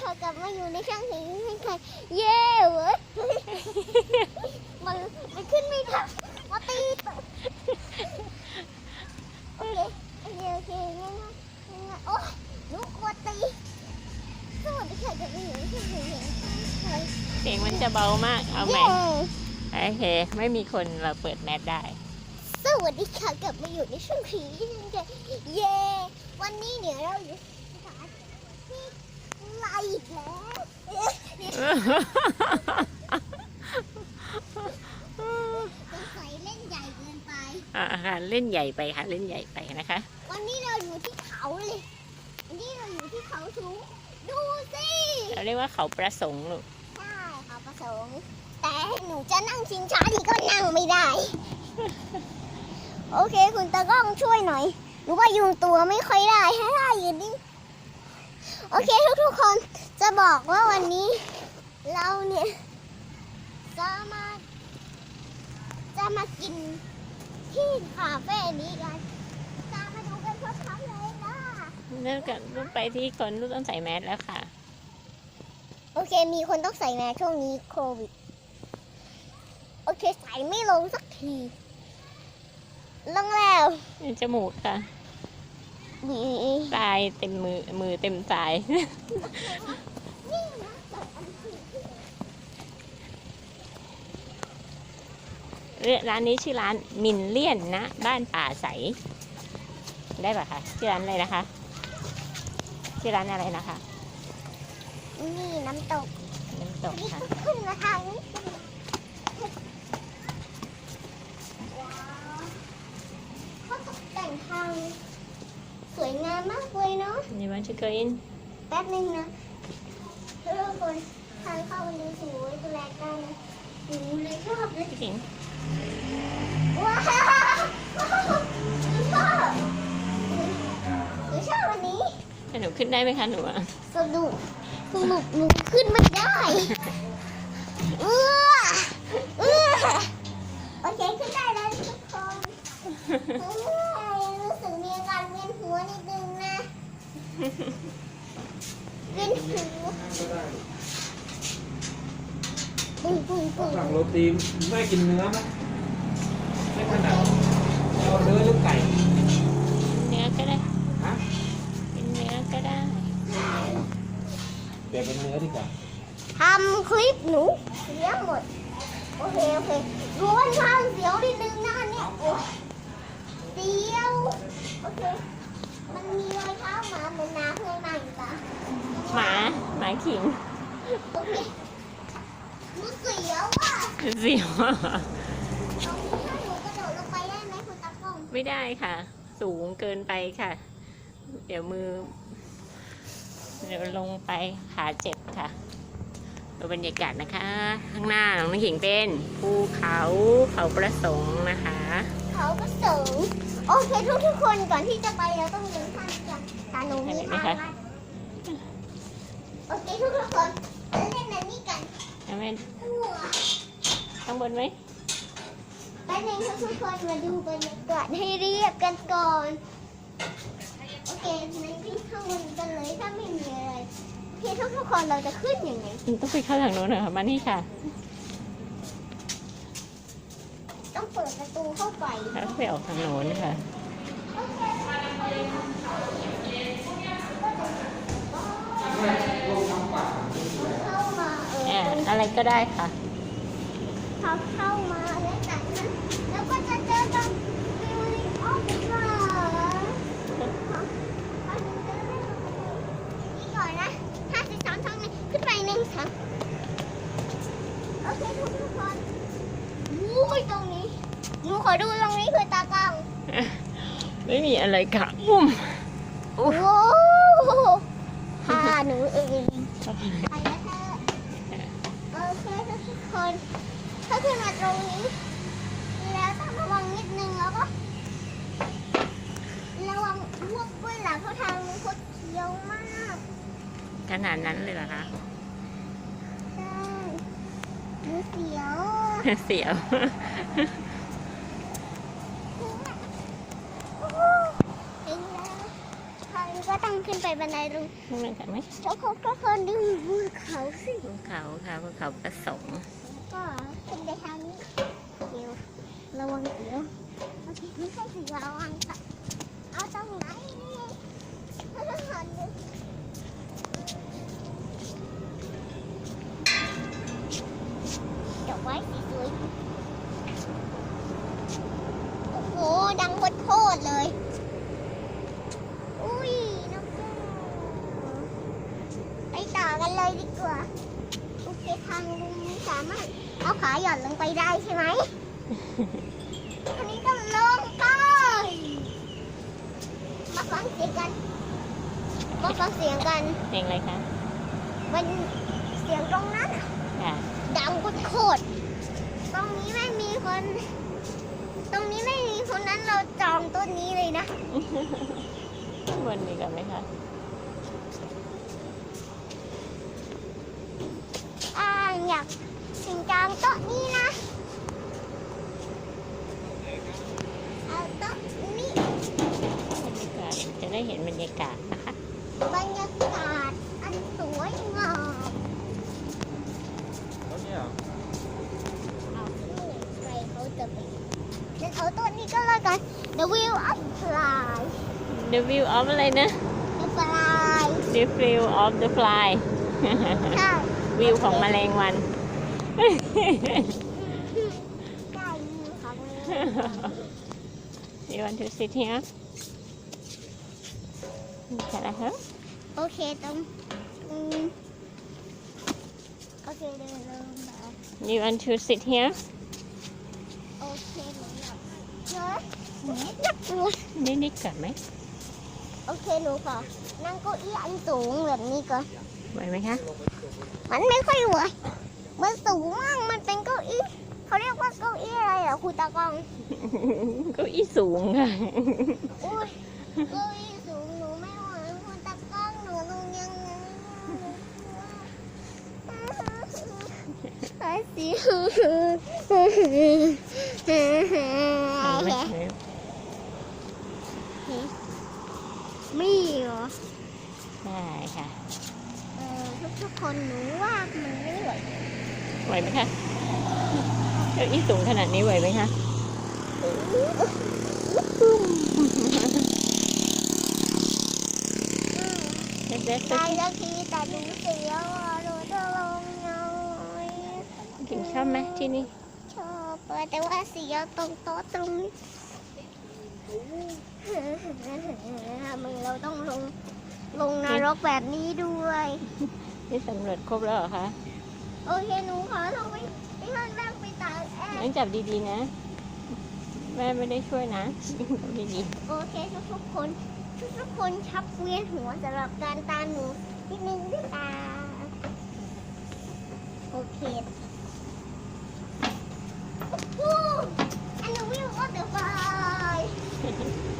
ค่ะกลับมาอยู่ในช่องสีให้ใครเย้เว้ยมันมันขึ้นไม่ได้มาตีโอเคโอเคโอเคงั้นนะงั้นนะโอ้ยหนูกลัวตีสวัสดีค่ะกลับมาอยู่ในช่องสีให้ใครเสียงมันจะเบามากเอาใหม่เย้โอเค ไม่มีคนเราเปิดแมสได้สวัสดีค่ะกลับมาอยู่ในช่องสีให้ใครเย้ วันนี้เนี่ยเราอยู่สถานที่ไล่ อีกแล้วเอ๊ะสงสัยเล่นใหญ่เกินไป อ่าค่ะเล่นใหญ่ไปค่ะเล่นใหญ่ไปนะคะ วันนี้เราอยู่ที่เขาเลยวันนี้เราอยู่ที่เขาสูงดูสิเราเรียกว่าเขาประสงค์ลูกใช่เขาประสงค์ แต่หนูจะนั่งชิงช้าดีก็นั่งไม่ได้ โอเค คุณตากล้องช่วยหน่อย หนูว่ายุงตัวไม่ค่อยได้ให้ได้ยืนนิ่ง โอเคทุกๆคนจะบอกว่าวันนี้เราเนี่ยจะมาจะมากินที่คาเฟ่นี้กันตามมาดูกันชัดๆเลยนะเริ่มกับลูกไปที่คนลูกต้องใส่แมสแล้วค่ะ โอเคมีคนต้องใส่แมสช่วงนี้โควิด โอเคใส่ไม่ลงสักทีลงแล้วจมูกค่ะ มีตายเต็มมือมือเต็มสายนี่นะแต่อันที่ร้านนี้ชื่อร้านมินเลียนนะ บ้านป่าใส ได้ปะคะชื่อร้านอะไรนะคะ ชื่อร้านอะไรนะคะ นี่น้ำตก น้ำตกนี่ค่ะขึ้นมาทางนี้ว้าวเขาตกแต่งทาง สวยงามมากเลยเนาะ You want to go in แป๊บนึงนะทุกคนทางเข้ามันดูสวยแปลกได้นะหนูเลยชอบเลยพี่ถิงว้าวหนูชอบหนูชอบวันนี้หนูขึ้นได้ไหมคะหนูอะสนุกสนุกหนูขึ้นไม่ได้เออเออโอเค ขึ้นได้แล้วทุกคนเฮ้ยรู้สึกมีอาการเวียนหัวนิดนึงนะ เวียนหัวปุ้งปุ้งปุ้งสั่งโรตีไม่กินเนื้อไหมไม่ถนัดเอาเนื้อหรือไก่เนื้อก็ได้ฮะเป็นเนื้อก็ได้เปลี่ยนเป็นเนื้อดีกว่าทำคลิปหนูเสียหมด โอเค โอเครู้ว่าทางเสียวนิดนึงนะอันเนี่ยโอ้ยเสียว โอเค มันมีรอยเท้าหมาเหมือนน้ำเลยมาอีกปะหมาหมาขิงโอเคหนูเสียวอะเสียวตรงนี้ถ้าหนูกระโดดลงไปได้ไหมคุณตากล้องไม่ได้ค่ะ สูงเกินไปค่ะ เดี๋ยวมือ เดี๋ยวลงไปขาเจ็บค่ะดูบรรยากาศนะคะ ข้างหน้าน้องน้ำขิงเป็นภูเขาเขาประสงค์นะคะ เขาก็สูง โอเคทุกทุกๆคนก่อนที่จะไปเราต้องเดินทางกันตาหนูมีทางลัดโอเคทุกทุกๆคนเล่นอันนี้กันแล้วแม่หัวข้างบนไหมแป๊บนึงทุกคนมาดูบรรยากาศให้เรียบกันก่อน โอเคงั้นขึ้นข้างบนกันเลยถ้าไม่มีอะไรโอเคทุกทุกๆคนเราจะขึ้นยังไงต้องไปเข้าทางโน้นเหรอคะมานี่ค่ะ ต้องเปิดประตูเข้าไปแล้วไปออกทางโน้นค่ะโอเคเข้ามาเอออ่าตรงอะไรก็ได้ค่ะ เขาเข้ามาแล้วจากนั้นแล้วก็จะเจอกับวิวลิออฟฟลานี่ก่อนนะห้าสิบสามทางนี้ขึ้นไปหนึ่งสามโอเคทุกทุกคนอุ้ยตรงนี้หนูขอดูตรงนี้คือตากล้อง ไม่มีอะไรค่ะอุ้มโอ้โหพาหนูเองไปแล้วเธอโอเคทุกคนถ้าขึ้นมาตรงนี้ แล้วต้องระวังนิดนึงแล้วก็ระวังพวกกล้วยหลังเขาทางนี้คดเคี้ยวมากขนาดนั้นเลยเหรอคะใช่ดูเสียว เสียว โอ้โหเห็นแล้วคราวนี้ก็ต้อง ขึ้นไปบันไดตรงนี่มันกันไหมแล้วเขาก็คนดูภูเขาสิภูเขาค่ะภูเขาประสงค์ก็ขึ้นไปทางนี้เดี๋ยวระวังเดี๋ยวโอเคไม่ใช่สิระวังค่ะเอาตรงไหนนี่เอาตรงไหนดอกไม้สีสวยโอ้โหดังโคตรๆเลย อุ้ยนกแก้วไปต่อกัน เลยดีกว่าโอเคทางลุงนี้สามารถเอาขาหย่อนลงไปได้ใช่ไหมอันนี้ก็ลงไปมาฟังเสียงกันมาฟังเสียงกันเพลงอะไรคะมันเสียงตรงนั้นค่ะดังโคตรๆตรงนี้ไม่มีคน ตรงนี้ไม่มีคนนั้นเราจองต้นนี้เลยนะบนนี้กันไหมคะ อ่าอยากสิงจองโต๊ะนี้นะ เอาโต๊ะนี้บรรยากาศจะได้เห็นบรรยากาศนะคะ บรรยากาศอันสวยงามแล้วเนี่ยเหรอเอาที่ไหนใครเขาจะไปงั้นเอาโต๊ะนี้ก็แล้วกัน The Wheel of Fly The view of อะไรนะ The Fly The view of the fly ใช่ วิวของแมลงวันได้ยินครั้งนี้ You want to sit here? Can I help? โอเคตรงอืมโอเคเดินลงมา You want to sit here? โอเคหนูอยากเฮ้ยอยากดูนิดๆก่อนไหม โอเค หนูขอนั่งเก้าอี้อันสูงแบบนี้ก่อน ไหวไหมคะ มันไม่ค่อยไหวมันสูงมาก มันเป็นเก้าอี้เขาเรียกว่าเก้าอี้อะไรเหรอคุณตากล้องเก็อีสูงค่ะอุ้ยเก้าอี้สูงหนูไม่ไหวคุณตากล้องหนูลงยังไงไอ้สิมีเหรอใช่ค่ะ เออทุกๆคนหนูว่ามันไม่ไหวไหวไหมคะเก้าอี้สูงขนาดนี้ไหวไหมคะเด็กตายแล้วทีแต่หนูเสียวอะหนูจะลงยังไงๆถึงชอบไหมที่นี่ชอบเปิดแต่ว่าเสียวตรงโต๊ะตรงนี้มึงเราต้องลง ลงนรกแบบนี้ด้วยนี่สำรวจครบแล้วเหรอคะ โอเคหนูขอลงไปที่ข้างล่างไปตากแอต้องร์จับดีๆนะ แม่ไม่ได้ช่วยนะจับดีโอเคทุกๆคนทุกๆคนชักเวียนหัวสำหรับการตามหนูนิดนึงด้วยตาโอเควู้อันนี้วิวก็เดือดไฟ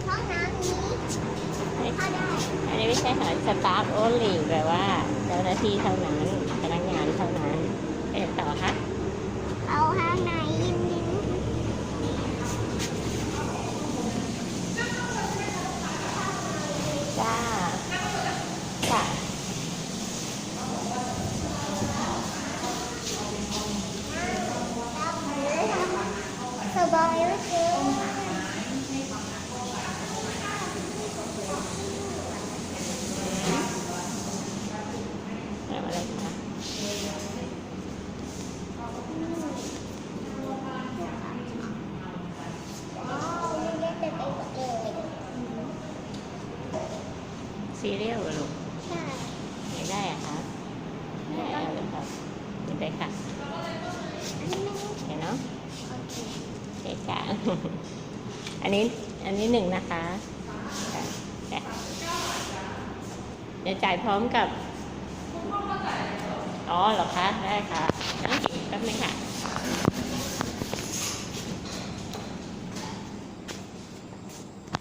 ห้องน้ำนี้เข้าได้ๆ อันนี้ไม่ใช่อาหารสตาฟโอลีแปลว่าเจ้าหน้าที่เท่านั้นพนักงานเท่านั้นไปไหนต่อคะ เอาข้างในยิ้มยิ้ม จ้าค่ะ สบายเหลือเกิน ทำอะไรคะ ว้าวมีเล่นเต็มไปหมดเลย ซีเรียลเหรอลูก ใช่ ไม่ได้อะคะไม่เอาเลยครับไม่ได้ค่ะ อันนี้ไม่ เห็นเนาะ โอเค โอเคค่ะ อันนี้อันนี้หนึ่งนะคะค่ะค่ะเดี๋ยวจ่าย พร้อมกับ อ๋อเหรอคะ ได้ค่ะน้องจิ๋วแป๊บนึงค่ะ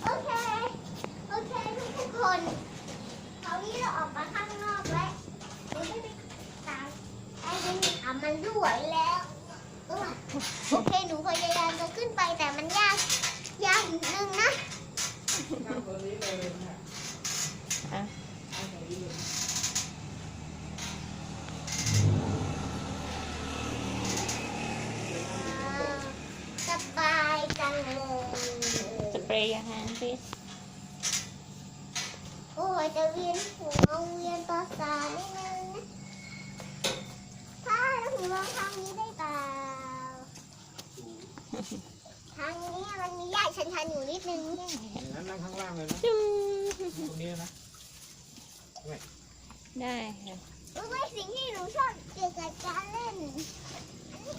โอเค โอเคทุกคนคราวนี้เราออกมาข้างนอกแล้วเดี๋ยวไม่ไปตามไอ้เป็นอะมันรั่วแล้วเออโอเค หนูพยายามจะขึ้นไปแต่มันยาก ยากนิดนึงนะ อะ please โอ้ยจะเวียนหัวเวียนประสาทนิดนึงนะถ้าเราถึงลองทางนี้ได้เปล่า ทางนี้มันมีหญ้าชันๆอยู่นิดนึงอย่างนั้นนั่งข้างล่างเลยนะจุ๊มตรงนี้นะได้ค่ะรู้ไหมสิ่งที่หนูชอบเกี่ยวกับการเล่นอันนี้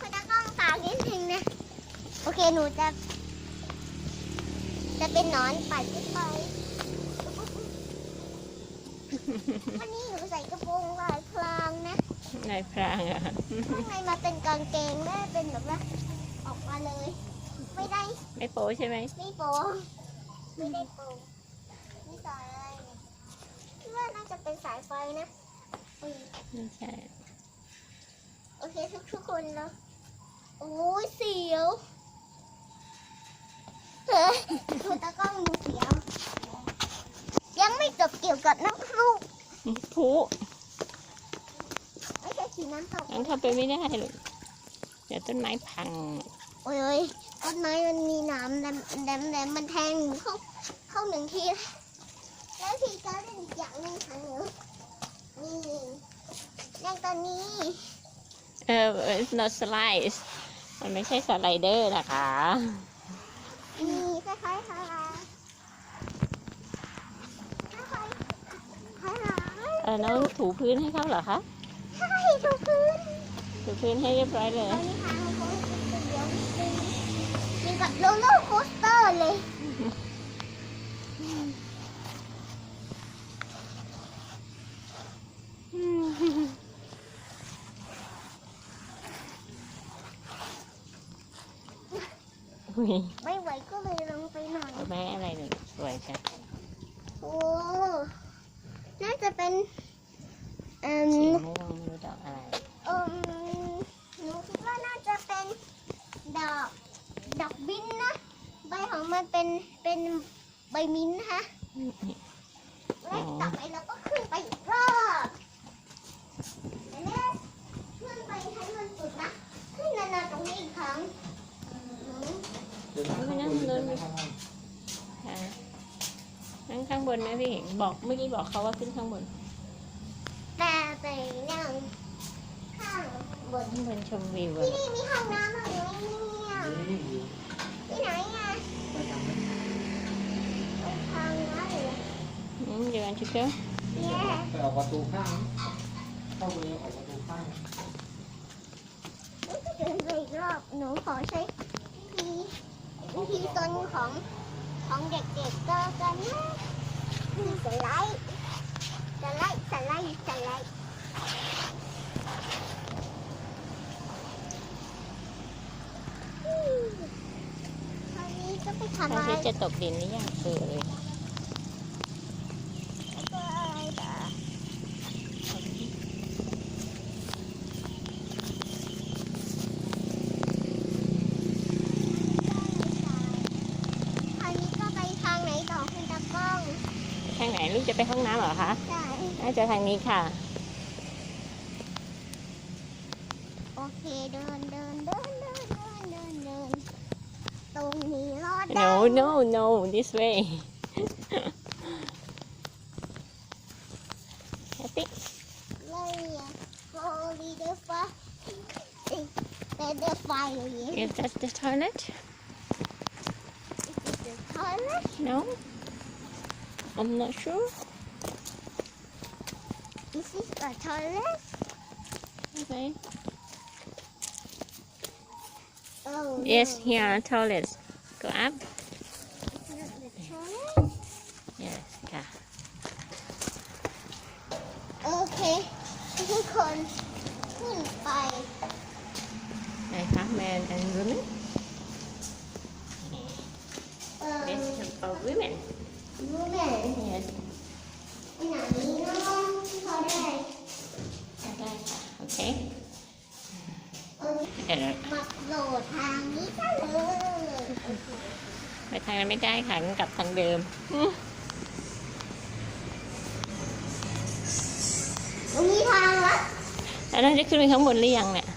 คุณตากล้องฝากนิดนึงนะ โอเคหนูจะ จะเป็นหนอนปัดขึ้นไปวันนี้หนูใส่กระโปรงลายพรางนะนายพรางอะข้างในมาเป็นกางเกงแม่เป็นแบบว่าออกมาเลย ไม่ได้ไม่โป๊ใช่ไหมไม่โปงไม่ได้โปงนี่สายอะไรเนี่ยคิดว่าน่าจะเป็นสายไฟนะอุ้ยไม่ใช่โอเคทุกทุกๆคนแล้วโอ้ยเสียว เฮ้ยคุณตากล้องดูเสียว ยังไม่จบเกี่ยวกับน้ำพุผู้ไม่ใช่สีน้ำตกงั้นเข้าไปไม่ได้หรอกเดี๋ยวต้นไม้พัง โอ้ยโอ้ยต้นไม้มันมีหน้ำแหลมแหลมแหลมมันแทงหนูเข้าเข้าหนึ่งที แล้วทีก็เล่นอีกอย่างหนึ่งค่ะหนูนี่เล่นตอนนี้ เออ it's not slide มันไม่ใช่สไลเดอร์นะคะ มีคล้ายคล้ายๆคล้ายๆคล้ายๆเออน้องถูพื้นให้เขาเหรอคะ ใช่ทุกคืนถูพื้นให้เรียบร้อยเลยตอนนี้ทางขาเป็นเดียวนิงมีกับโรลเลอร์โคสเตอร์เลยอุ้ยไม่ไหวก็เลยลงไปหน่อย แม่อะไรหนึ่งสวยจัง โอ้ น่าจะเป็นเอ่สีมม่วงไม่รู้ดอกอะไรเอ่มหนูคิดว่าน่าจะเป็นดอก ดอกบินนะ ใบของมันเป็น เป็นใบมิ้นท์นะคะแล้วต่อไปเราก็ขึ้นไปอีกรอบเดี๋ยวนะขึ้นไปให้มันสุดนะ ขึ้นนานๆตรงนี้อีกครั้งอืมเดินข้างบนเดินข้างล่างค่ะนั่งข้างบนไหมพี่บอกเมื่อกี้บอกเขาว่าขึ้นข้างบนแต่ ไปนั่งข้างบน ข้างบนชมวิวที่อะนี่มีห้องน้ำอะไรไหมเนี่ยนี่อยู่ที่ไหนอะไปทางนั้นตรงทางนั้นเลยอืมเดี๋ยวกันชิคเก้เนี่ยไปออกประตูข้างนะเข้าไปออกประตูข้างหนูจะเดินไปอีกรอบหนูขอใช้วิธีวิธีตนของของเด็กๆก็กันนะคือสไลด์สไลด์สไลด์สไลด์ อืมคราวนี้ก็ไปทำเขาอะไรที่จะตกดินหรือยังเออเลยก็อะไรต่อคราวนี้ก็ไปทางไหนต่อคุณตากล้องทางไหนลูกจะไปห้องน้ำเหรอคะ ใช่น่าจะทางนี้ค่ะ No, no, no, this way. Happy? Is that the toilet? Is it the toilet? No. I'm not sure. This Is the toilet? Okay. Oh, yes, no. yeah, toilet. Go up It's not the toilet yes ค่ะโอเคทุกคนขึ้นไปไหนคะ man and women เอ่อ this is for women รู้แม่ yes ไปไหนเนาะพอได้ได้ค่ะโมาโหลดทางนี้ซะเลยไปทางนั้นไม่ได้ค่ะต้องกลับทางเดิมตรงนี้ทางลัดแล้วเราจะขึ้นไปข้างบนหรือยังเนี่ย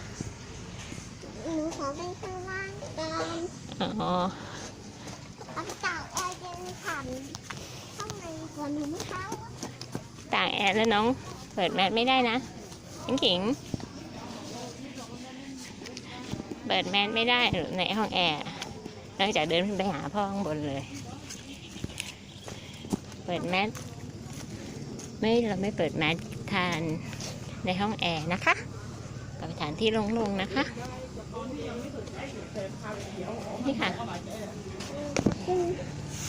หนูขอเป็นข้างล่างก่อนอ๋อโอเคถามข้างในก่อนหนูไม่เข้า ต่างแอร์แล้วน้อง เปิดแมสไม่ได้นะน้องขิง เปิดแมสไม่ได้ในห้องแอร์นอกจากเดินขึ้นไปหาพ่อข้างบนเลย เปิดแมสไม่เราไม่เปิดแมสทานในห้องแอร์นะคะกับสถานที่โล่งๆนะคะ นี่ค่ะซึ่ง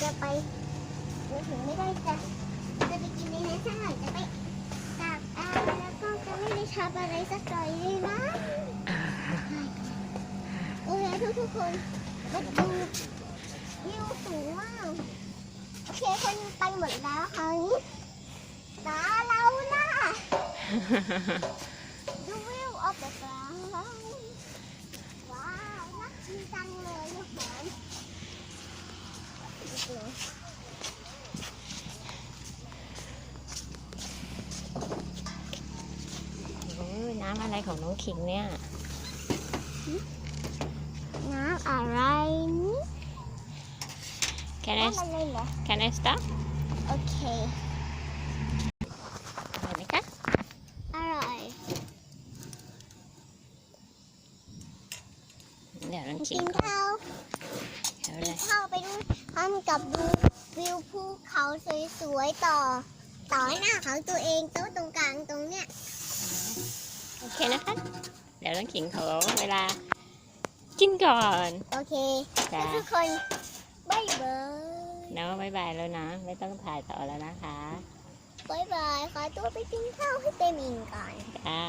จะไปถึงไม่ได้จะจะไปกินในนั้นสักหน่อยจะไปตากแอร์แล้วก็จะไม่ได้ทำอะไรสักหน่อยเลยนะ เคทุกทุกๆคนมาดูวิวสูงมากโอเคคนไปหมดแล้วคราวนี้ตาเราล่ะดูวิวออกจากเราว้าวน่ากินจังเลยอาหารโอ้ยน้ำอะไรของน้องขิงเนี่ยน้ำ อะไรนี่ Can I น้ำอะไรเหรอ Can I stop โอเค เห็นไหมคะอร่อยเดี๋ยวน้องขิกิงนก่อนข้าวเดี๋ยวกิเลนยข้าวไปดูทำกับดูวิวภูเขาสวยๆต่อ ต่อหน้าของตัวเองโต๊ะตรงกลางตรงเนี้ย โอเคนะคะ เดี๋ยวน้องขิงขอเวลา กินก่อน โอเคจ้าทุกคนบายบายเนาะบายบายแล้วนะ ไม่ต้องถ่ายต่อแล้วนะคะบายบายขอตัวไปกินข้าวให้เต็มอิ่มก่อน จ้า